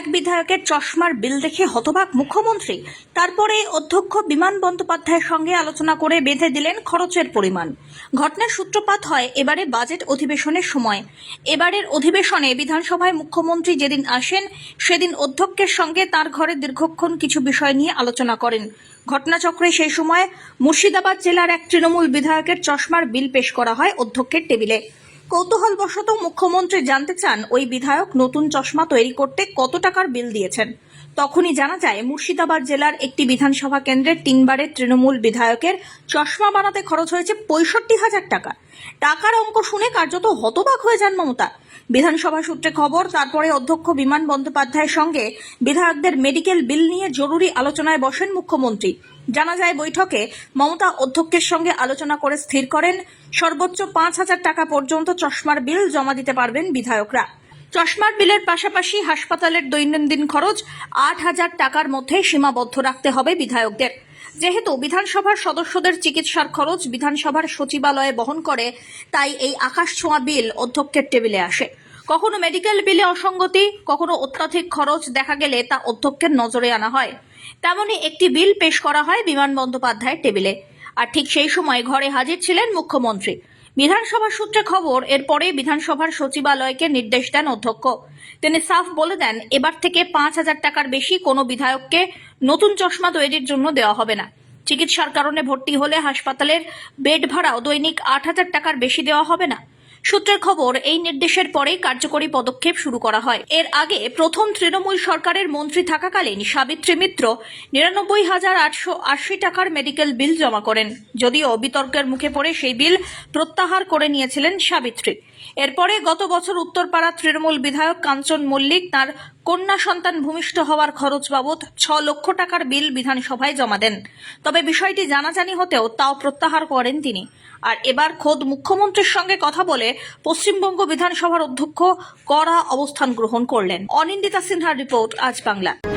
এক বিধায়কের চশমার বিল দেখে হতবাক মুখ্যমন্ত্রী। তারপরে অধ্যক্ষ বিমান বন্দ্যোপাধ্যায়ের সঙ্গে আলোচনা করে বেঁধে দিলেন খরচের পরিমাণ। ঘটনার সূত্রপাত হয় এবারে বাজেট অধিবেশনের সময়। এবারের অধিবেশনে বিধানসভায় মুখ্যমন্ত্রী যেদিন আসেন, সেদিন অধ্যক্ষের সঙ্গে তার ঘরে দীর্ঘক্ষণ কিছু বিষয় নিয়ে আলোচনা করেন। ঘটনাচক্রে সেই সময় মুর্শিদাবাদ জেলার এক তৃণমূল বিধায়কের চশমার বিল পেশ করা হয় অধ্যক্ষের টেবিলে। কৌতূহলবশত মুখ্যমন্ত্রী জানতে চান ওই বিধায়ক নতুন চশমা তৈরি করতে কত টাকার বিল দিয়েছেন। তখনই জানা যায়, মুর্শিদাবাদ জেলার একটি বিধানসভা কেন্দ্রের তিনবারের তৃণমূল বিধায়কের চশমা বানাতে খরচ হয়েছে পঁয়ষট্টি হাজার টাকা। টাকার অঙ্ক শুনে কার্যত হতবাক হয়ে যান মমতা। বিধানসভা সূত্রে খবর, তারপরে অধ্যক্ষ বিমান বন্দ্যোপাধ্যায়ের সঙ্গে বিধায়কদের মেডিকেল বিল নিয়ে জরুরি আলোচনায় বসেন মুখ্যমন্ত্রী। জানা যায়, বৈঠকে মমতা অধ্যক্ষের সঙ্গে আলোচনা করে স্থির করেন, সর্বোচ্চ পাঁচ হাজার টাকা পর্যন্ত চশমার বিল জমা দিতে পারবেন বিধায়করা। চশমার বিলের পাশাপাশি হাসপাতালের দৈনন্দিন খরচ আট হাজার টাকার মধ্যে সীমাবদ্ধ রাখতে হবে বিধায়কদের। যেহেতু বিধানসভার সদস্যদের চিকিৎসার খরচ বিধানসভার সচিবালয়ে বহন করে, তাই এই আকাশ ছোঁয়া বিল অধ্যক্ষের টেবিলে আসে। কখনো মেডিকেল বিলে অসঙ্গতি, কখনো অত্যাধিক খরচ দেখা গেলে তা অধ্যক্ষের নজরে আনা হয়। তেমনই একটি বিল পেশ করা হয় বিমান বন্দ্যোপাধ্যায়ের টেবিলে। আর ঠিক সেই সময় ঘরে হাজির ছিলেন মুখ্যমন্ত্রী। বিধানসভা সূত্রে খবর এরপরে বিধানসভার সচিবালয়কে নির্দেশ দেন অধ্যক্ষ। তিনি সাফ বলে দেন, এবার থেকে পাঁচ হাজার টাকার বেশি কোনো বিধায়ককে নতুন চশমা তৈরির জন্য দেওয়া হবে না। চিকিৎসার কারণে ভর্তি হলে হাসপাতালের বেড ভাড়াও দৈনিক আট হাজার টাকার বেশি দেওয়া হবে না। সূত্রের খবর, এই নির্দেশের পরেই কার্যকরী পদক্ষেপ শুরু করা হয়। এর আগে প্রথম তৃণমূল সরকারের মন্ত্রী থাকাকালীন সাবিত্রী মিত্র নিরানব্বই হাজার আটশো আশি টাকার মেডিকেল বিল জমা করেন। যদিও বিতর্কের মুখে পড়ে সেই বিল প্রত্যাহার করে নিয়েছিলেন সাবিত্রী। এরপরে গত বছর উত্তরপাড়া তৃণমূল বিধায়ক কাঞ্চন মল্লিক তার কন্যা সন্তান ভূমিষ্ঠ হওয়ার খরচ বাবদ ছ লক্ষ টাকার বিল বিধানসভায় জমা দেন। তবে বিষয়টি জানাজানি হতেও তাও প্রত্যাহার করেন তিনি। আর এবার খোদ মুখ্যমন্ত্রীর সঙ্গে কথা বলে পশ্চিমবঙ্গ বিধানসভার অধ্যক্ষ কড়া অবস্থান গ্রহণ করলেন। অনিন্দিতা সিনহার রিপোর্ট আজ বাংলা।